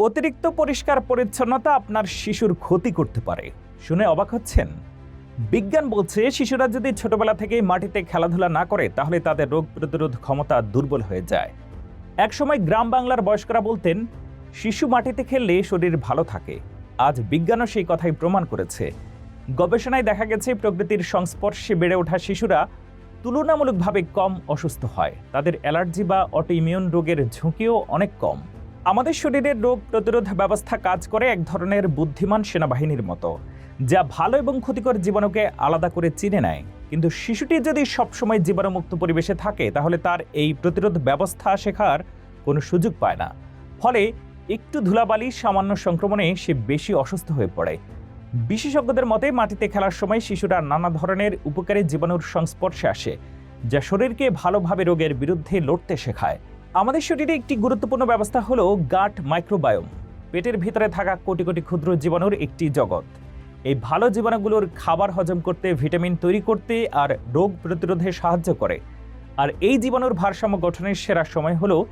অতিরিক্ত পরিষ্কার পরিচ্ছন্নতা আপনার শিশুর ক্ষতি করতে পারে। শুনে অবাক হচ্ছেন। বিজ্ঞান বলছে, শিশুরা যদি ছোটবেলা থেকেই মাটিতে খেলাধুলা না করে, তাহলে তাদের রোগ প্রতিরোধ ক্ষমতা দুর্বল হয়ে যায়। একসময় গ্রাম বাংলার বয়স্করা বলতেন, শিশু মাটিতে খেললে শরীর ভালো থাকে। আজ বিজ্ঞানও সেই কথাই প্রমাণ করেছে। গবেষণায় দেখা গেছে, প্রকৃতির সংস্পর্শে বেড়ে ওঠা শিশুরা তুলনামূলকভাবে কম অসুস্থ হয়। তাদের অ্যালার্জি বা অটোইমিউন রোগের ঝুঁকিও অনেক কম। আমাদের শরীরের রোগ প্রতিরোধ ব্যবস্থা কাজ করে এক ধরনের বুদ্ধিমান সেনাবাহিনীর মতো, যা ভালো এবং ক্ষতিকর জীবাণুকে আলাদা করে চিনে নেয়। কিন্তু শিশুটি যদি সবসময় জীবাণুমুক্ত পরিবেশে থাকে, তাহলে তার এই প্রতিরোধ ব্যবস্থা শেখার কোনো সুযোগ পায় না। ফলে একটু ধুলাবালি, সামান্য সংক্রমণে সে বেশি অসুস্থ হয়ে পড়ে। বিশেষজ্ঞদের মতে, মাটিতে খেলার সময় শিশুরা নানা ধরনের উপকারী জীবাণুর সংস্পর্শে আসে, যা শরীরকে ভালোভাবে রোগের বিরুদ্ধে লড়তে শেখায়। আমাদের শরীরে একটি গুরুত্বপূর্ণ ব্যবস্থা হলো গাট মাইক্রোবায়োম। পেটের ভিতরে থাকা কোটি কোটি ক্ষুদ্র জীবাণুর একটি জগৎ। এই ভালো জীবাণুগুলোর খাবার হজম করতে, ভিটামিন তৈরি করতে আর রোগ প্রতিরোধে সাহায্য করে। আর এই জীবাণুর ভারসাম্য গঠনের সেরা সময় হলো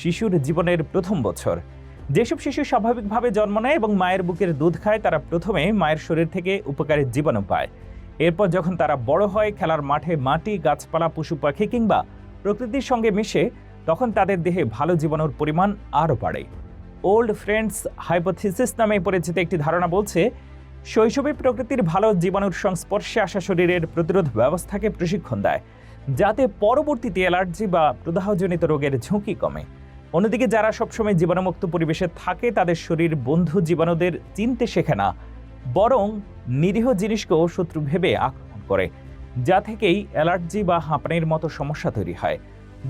শিশুর জীবনের প্রথম বছর। যেসব শিশু স্বাভাবিকভাবে জন্ম নেয় এবং মায়ের বুকের দুধ খায়, তারা প্রথমে মায়ের শরীর থেকে উপকারী জীবাণু পায়। এরপর যখন তারা বড় হয়, খেলার মাঠে মাটি, গাছপালা, পশু পাখি কিংবা প্রকৃতির সঙ্গে মিশে তখন তাদের দেহে ভালো জীবাণুর পরিমাণ আরও বাড়ে। ওল্ড ফ্রেন্ডস হাইপোথিসিস নামে পরিচিত একটি ধারণা বলছে, শৈশবে প্রকৃতির ভালো জীবাণুর সংস্পর্শে আসা শরীরের প্রতিরোধ ব্যবস্থাকে প্রশিক্ষণ দেয়, যাতে পরবর্তীতে অ্যালার্জি বা প্রদাহজনিত রোগের ঝুঁকি কমে। অন্যদিকে যারা সবসময় জীবাণুমুক্ত পরিবেশে থাকে, তাদের শরীর বন্ধু জীবাণুদের চিনতে শেখে না, বরং নিরীহ জিনিসকেও শত্রু ভেবে আক্রমণ করে, যা থেকেই অ্যালার্জি বা হাঁপানির মতো সমস্যা তৈরি হয়।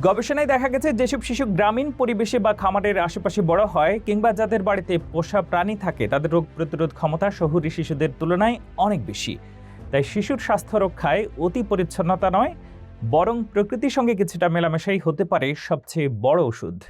গবেষণায় দেখা গেছে, যেসব শিশু গ্রামীণ পরিবেশে বা খামারের আশেপাশে বড় হয় কিংবা যাদের বাড়িতে পোষা প্রাণী থাকে, তাদের রোগ প্রতিরোধ ক্ষমতা শহুরি শিশুদের তুলনায় অনেক বেশি। তাই শিশুর স্বাস্থ্য রক্ষায় অতি পরিচ্ছন্নতা নয়, বরং প্রকৃতির সঙ্গে কিছুটা মেলামেশাই হতে পারে সবচেয়ে বড় ওষুধ।